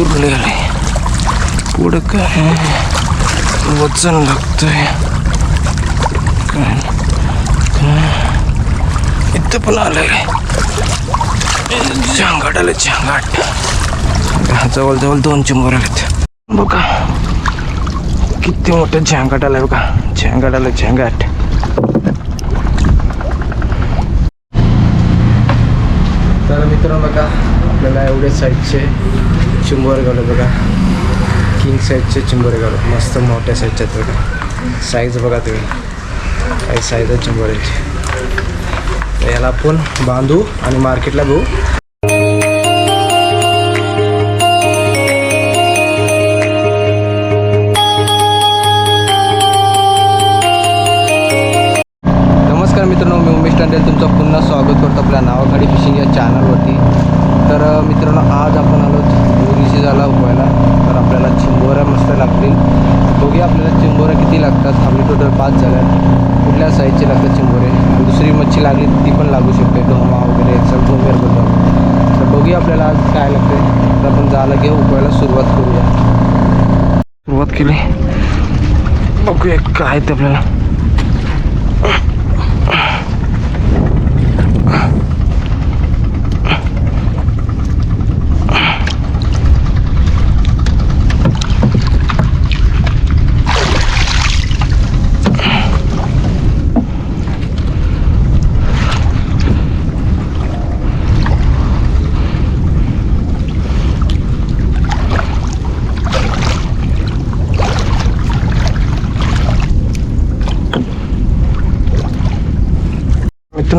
कुरले आले पुढं काय? वजन लागतंय. काय? इथं पण आलंय झांगाट आलं झांगाट जवळजवळ दोन चिंबर आलेत बघा. किती मोठं झांगाट आलंय बघा. झांगाट आलं झांगाट तर मित्रांनो बघा आपल्याला एवढे साईडचे चिंबोरे गावले बघा. किंग साईजचे चिंबोरे गावले मस्त मोठ्या साईजच्या आहेत बघा साईज बघा तुम्ही. काही साईज आहे चिंबोऱ्यांची याला आपण बांधू आणि मार्केटला घेऊ. नमस्कार मित्रांनो मी उमेश टांडेल. तुमचं पुन्हा स्वागत करतो आपल्या नावाखाडी फिशिंग या चॅनलवरती तर मित्रांनो आज आपण आलो बोरीशी झाला व्हायला तर आपल्याला चिंबोऱ्या लागतील. दोघे आपल्याला चिंबोऱ्या किती लागतात. आपली टोटल पाच झाल्यात. कुठल्या साईजचे लागतात चिंबोरे? दुसरी मच्छी लागली ती पण लागू शकते. डोमा वगैरे चल वगैरे बोलतो तर दोघे आपल्याला आज काय लागते. तर आपण जायला घेऊ. उकळायला सुरुवात करूया. सुरुवात केली. बघूया काय ते आपल्याला.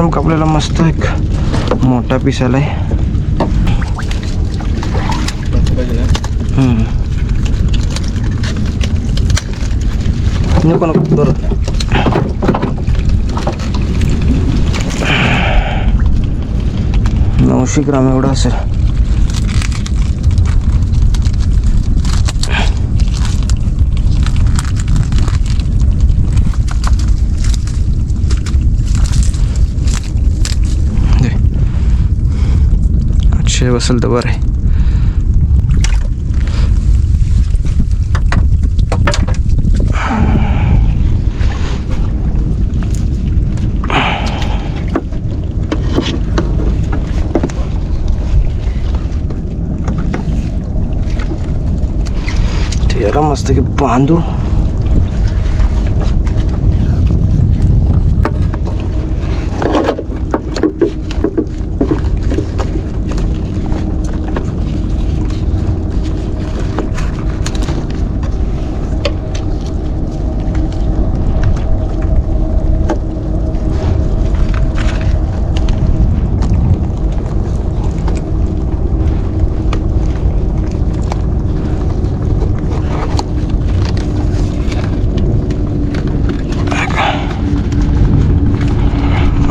मित्रांनो मग आपल्याला मस्त एक मोठा पीस आलाय. आहे नको नको बरं नऊशे ग्राम एवढा असेल. आठशे बसेल तर बरं आहे. ते याला मस्त की बांधू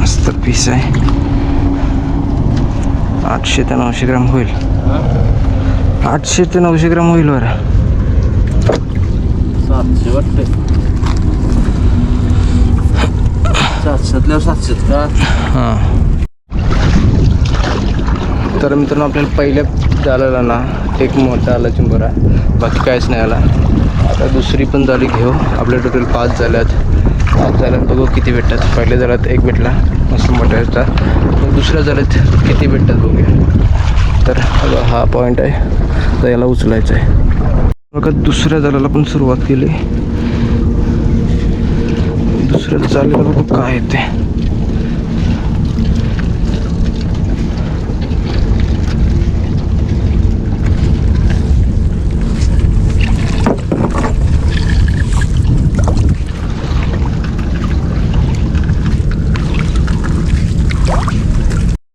मस्त पीस आहे आठशे ते नऊशे ग्राम होईल. आठशे ते नऊशे ग्राम होईल बरं. सातशे वाटते सातशेतल्या सातशेत का? हां. तर मित्रांनो आपल्याला पहिल्या झालेला ना एक मोठा आला चिंबोरा. बाकी काहीच नाही आला. आता दुसरी पण झाली घेऊ. आपल्या टोटल पाच झाल्यात. पाच झाल्यात बघू किती भेटतात. पहिले झाल्यात एक भेटला मस्त मोठ्याचा मग दुसऱ्या झाल्यात किती भेटतात बघूया. तर हा पॉईंट आहे. तर याला उचलायचं आहे. बघा दुसऱ्या झाल्याला पण सुरुवात केली. दुसऱ्या चालेल बघू काय येते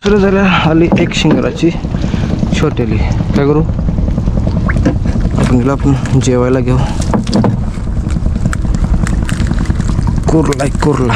दुसरं झालं आली एक शिंगराची छोटेली. काय करू? आपण आपण जेवायला घेऊ. कुरला कुरला.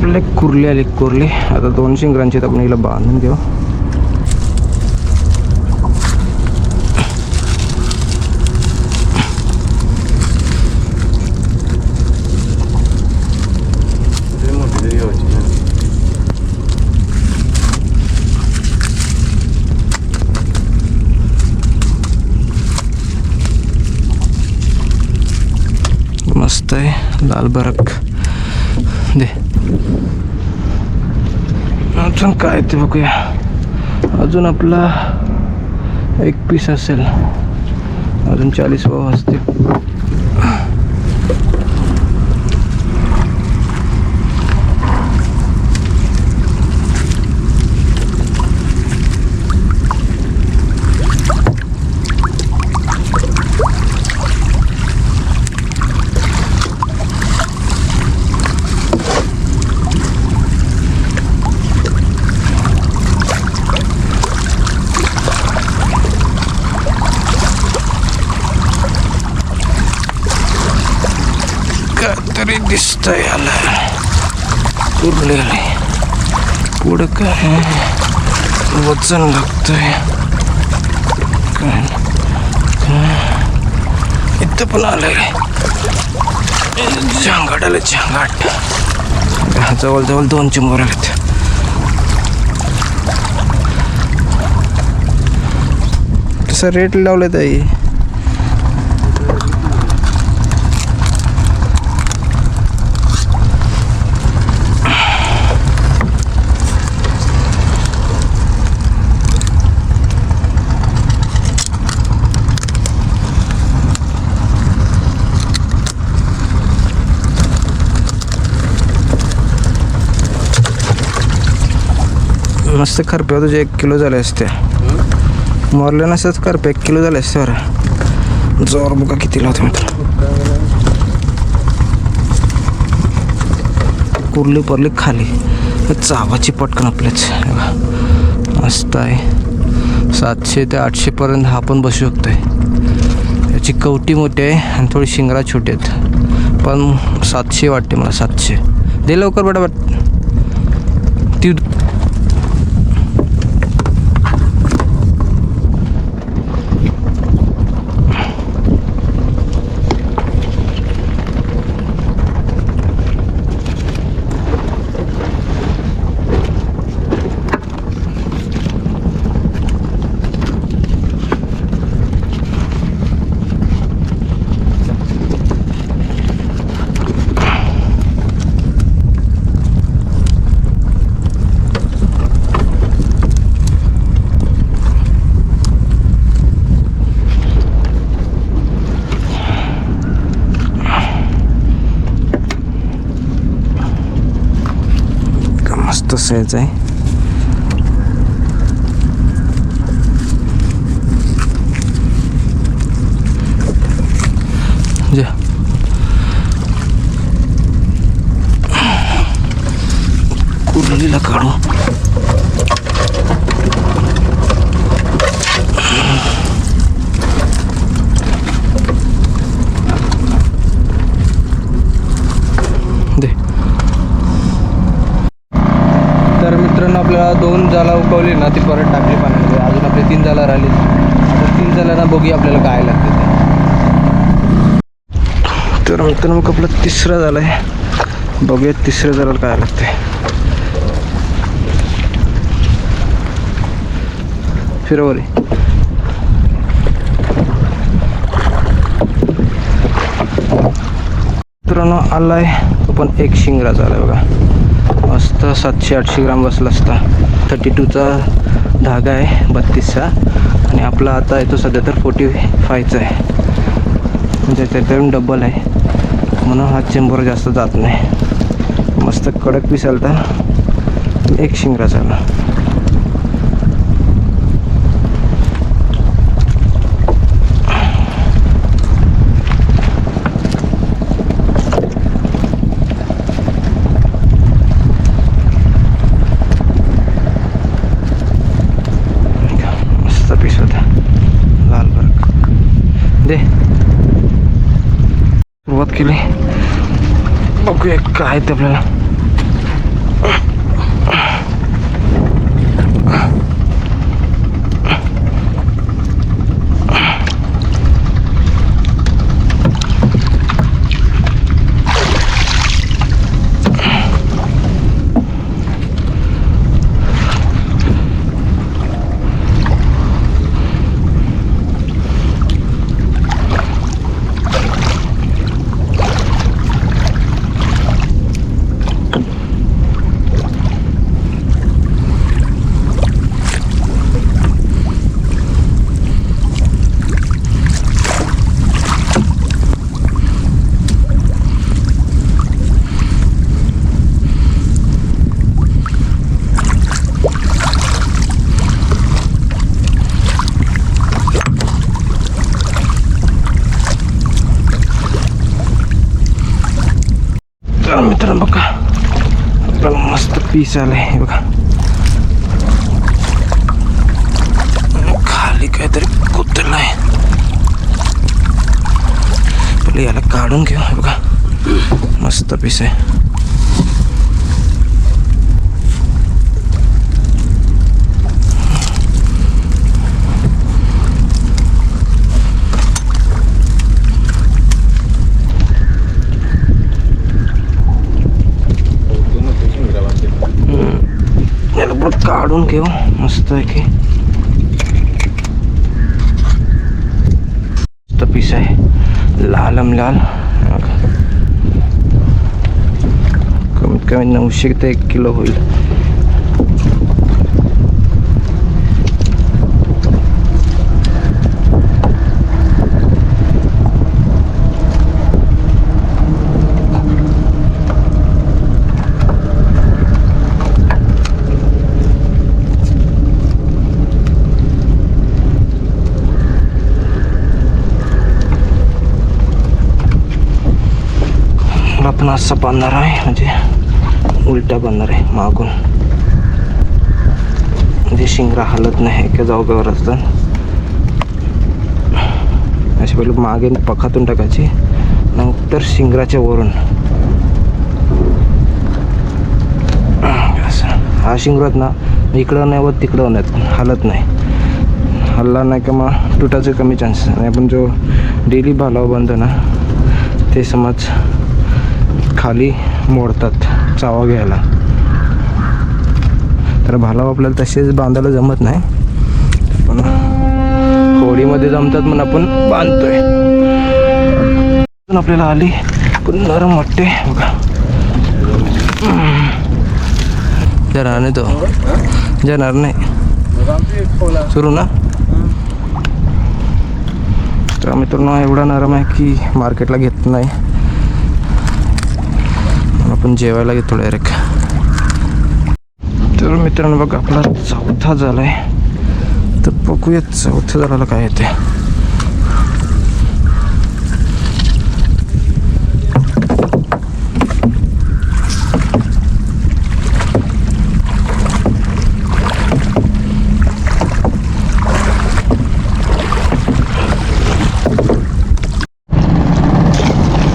आपल्याला एक कुर्ली आली कुर्ली आता दोन शिंगरांची आपण इला बांधून देऊ मस्त आहे लाल बरक दे अजून काय ते बघूया अजून आपला एक पीस असेल अजून चाळीस भाव असतील काहीतरी दिसतंय याला. उरलेले पुढं काय? वजन लागतंय. काय इथं पण आलंय. झांगाट आलं झांगाट. जवळजवळ दोन चिंबर आलेत तसं रेट लावले ताई. मस्त खरप्या तुझे एक किलो झाले असते. मोरले नसतात खरपे एक किलो झाले असते बरं. जोर बघा किती लावते मित्र. कुरली परली खाली. चावाची पटकन आपल्याच. मस्त आहे. सातशे ते आठशेपर्यंत हा पण बसू शकतोय. याची कवटी मोठी आहे आणि थोडी शिंगरा छोटी आहेत. पण सातशे वाटते मला सातशे. दे लवकर बेटा बट ती का मस्त साईज आहे जा कुर्लीला काढू दे तर मित्रांनो आपल्याला दोन जाला उकवली ना ती परत टाकली पाण्यामध्ये. अजून आपले तीन जाला राहिली. तर तीन जालांना बघूया आपल्याला काय लागते ते. तर मित्रांनो मग आपला तिसरा झाला आहे. बघूया तिसऱ्या जालाला काय लागते. फिरवली. मित्रांनो आलाय. तो पण एक शिंगरा झाला बघा. मस्त सातशे आठशे ग्राम बसला असता. थर्टी टूचा धागा आहे बत्तीसचा. आणि आपला आता आहे तो सध्या तर फोर्टी फायचा आहे. म्हणजे त्याच्यातून डबल आहे. म्हणून हा चेंबर जास्त जात नाही. मस्त कडक पीस एक शिंगरा झाला मस्त पीस होता लाल बरक मध्ये. सुरुवात केली. बघूया काय ते आपल्याला. पीस आलाय हे बघा खाली काहीतरी कुतलं आहे. पहिले याला काढून घेऊ हे बघा. मस्त पीस आहे. काढून घेऊ मस्त आहे की मस्त पीस आहे लालम लाल. कमीत कमी नऊशे ते एक किलो होईल। आपण असा बांधणार आहे म्हणजे उलटा बांधणार आहे मागून. म्हणजे शिंगरा हलत नाही एका जागेवर असतात अशी पहिले मागे पखातून टाकायची नंतर शिंगराच्या वरून. असं. हा शिंगरात ना इकडं नाही व तिकडं नाही हलत नाही. हल्ला नाही का मग तुटाचे कमी चान्सेस नाही पण जो डेली भालाव बांधतो ना ते समज खाली मोडतात चावा घ्यायला. तर भालाव आपल्याला तसेच बांधायला जमत नाही. पण होळीमध्ये जमतात म्हणून आपण बांधतोय. आपल्याला आली पण नरम वाटते बघा. जरा नाही तो. जाणार नाही. सुरू ना? तर मित्रांनो एवढा नरम आहे की मार्केटला घेत नाही. आपण जेवायला घेतो डायरेक्ट तर मित्रांनो बघा आपला चौथा झाला आहे तर बघूया चौथ्या झाला काय येते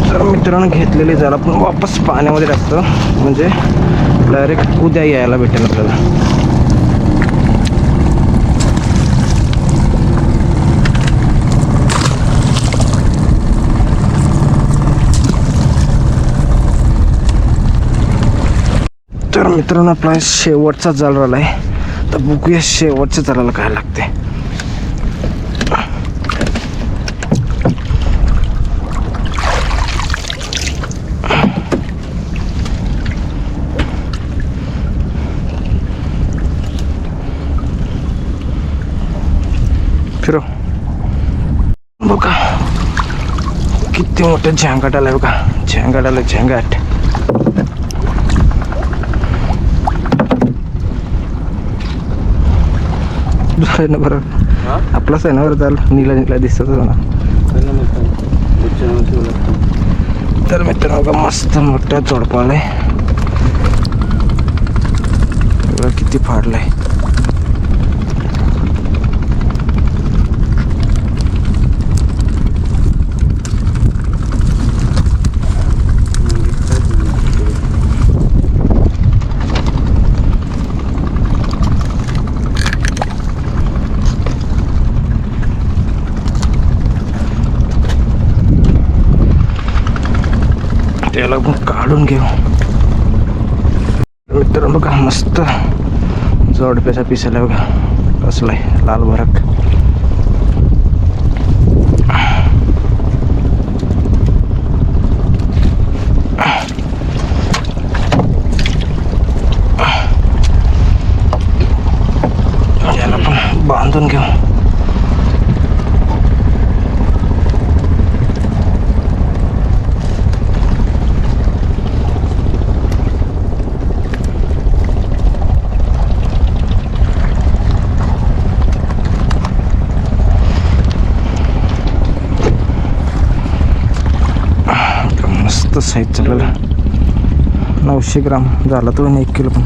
तर मित्रांनो घेतलेले जरा पण वापस पाण्यामध्ये टाकतो. म्हणजे डायरेक्ट उद्या यायला भेटेल आपल्याला. तर मित्रांनो आपला शेवटचा जाल राहिला आहे तर बघूया शेवटच्या जालाला काय लागते फिरो बघा किती मोठं झँगाट आलाय बघा. झँगाट आलं झँगाट दुसरा ना बरं आपलाच आहे ना बरं चाल नीला नीला दिसत ना तर मित्रांनो बघा मस्त मोठा जोडपा आलाय बघा किती फाडलाय. त्याला काढून घेऊ. मित्रांनो बघा मस्त जोडप्याचा पिसायला बघा. कसलाय लाल भरक. मस्त साईज चालला. नऊशे ग्राम झाला तो एक किलो पण.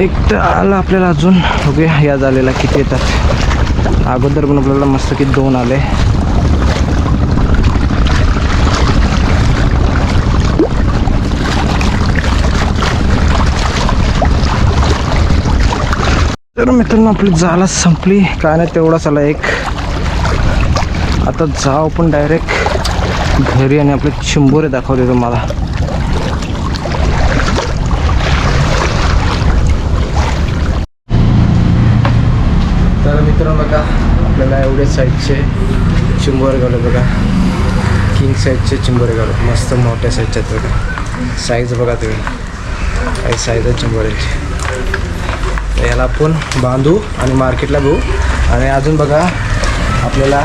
एक तर आला आपल्याला अजून. बघूया या झालेला किती येतात. अगोदर पण आपल्याला मस्त किती दोन आले. तर मित्रांनो आपली जाला संपली. काय नाही तेवढाच आला एक. आता जाव पण डायरेक्ट घरी आणि आपले चिंबोरे दाखवते तुम्हाला. तर मित्रांनो बघा आपल्याला एवढे साईजचे चिंबोरे गावले बघा. किंग साईजचे चिंबोरे गावले मस्त मोठ्या साईजच्या बघा. साईज बघा तुम्ही. काही साईज आहे चिंबोऱ्यांची. याला आपण बांधू आणि मार्केटला घेऊ. आणि अजून बघा आपल्याला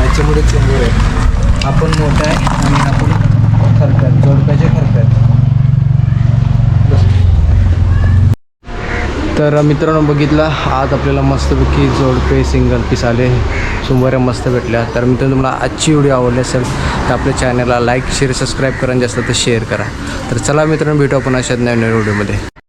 याच्यामुळे चिंबोरे आहे. आपण मोठा आहे आणि आपण खरकत जोडप्याचे खरकत. तर मित्रांनो बघितला आज आपल्याला मस्तपैकी जोडपे सिंगल पीस आले. सुंबाऱ्या मस्त भेटल्या. तर मित्रांनो तुम्हाला आजची व्हिडिओ आवडली असेल तर आपल्या चॅनलला लाईक शेअर सबस्क्राईब करा जास्त तर शेअर करा. तर चला मित्रांनो भेटू आपण अशाच नवीन व्हिडिओमध्ये.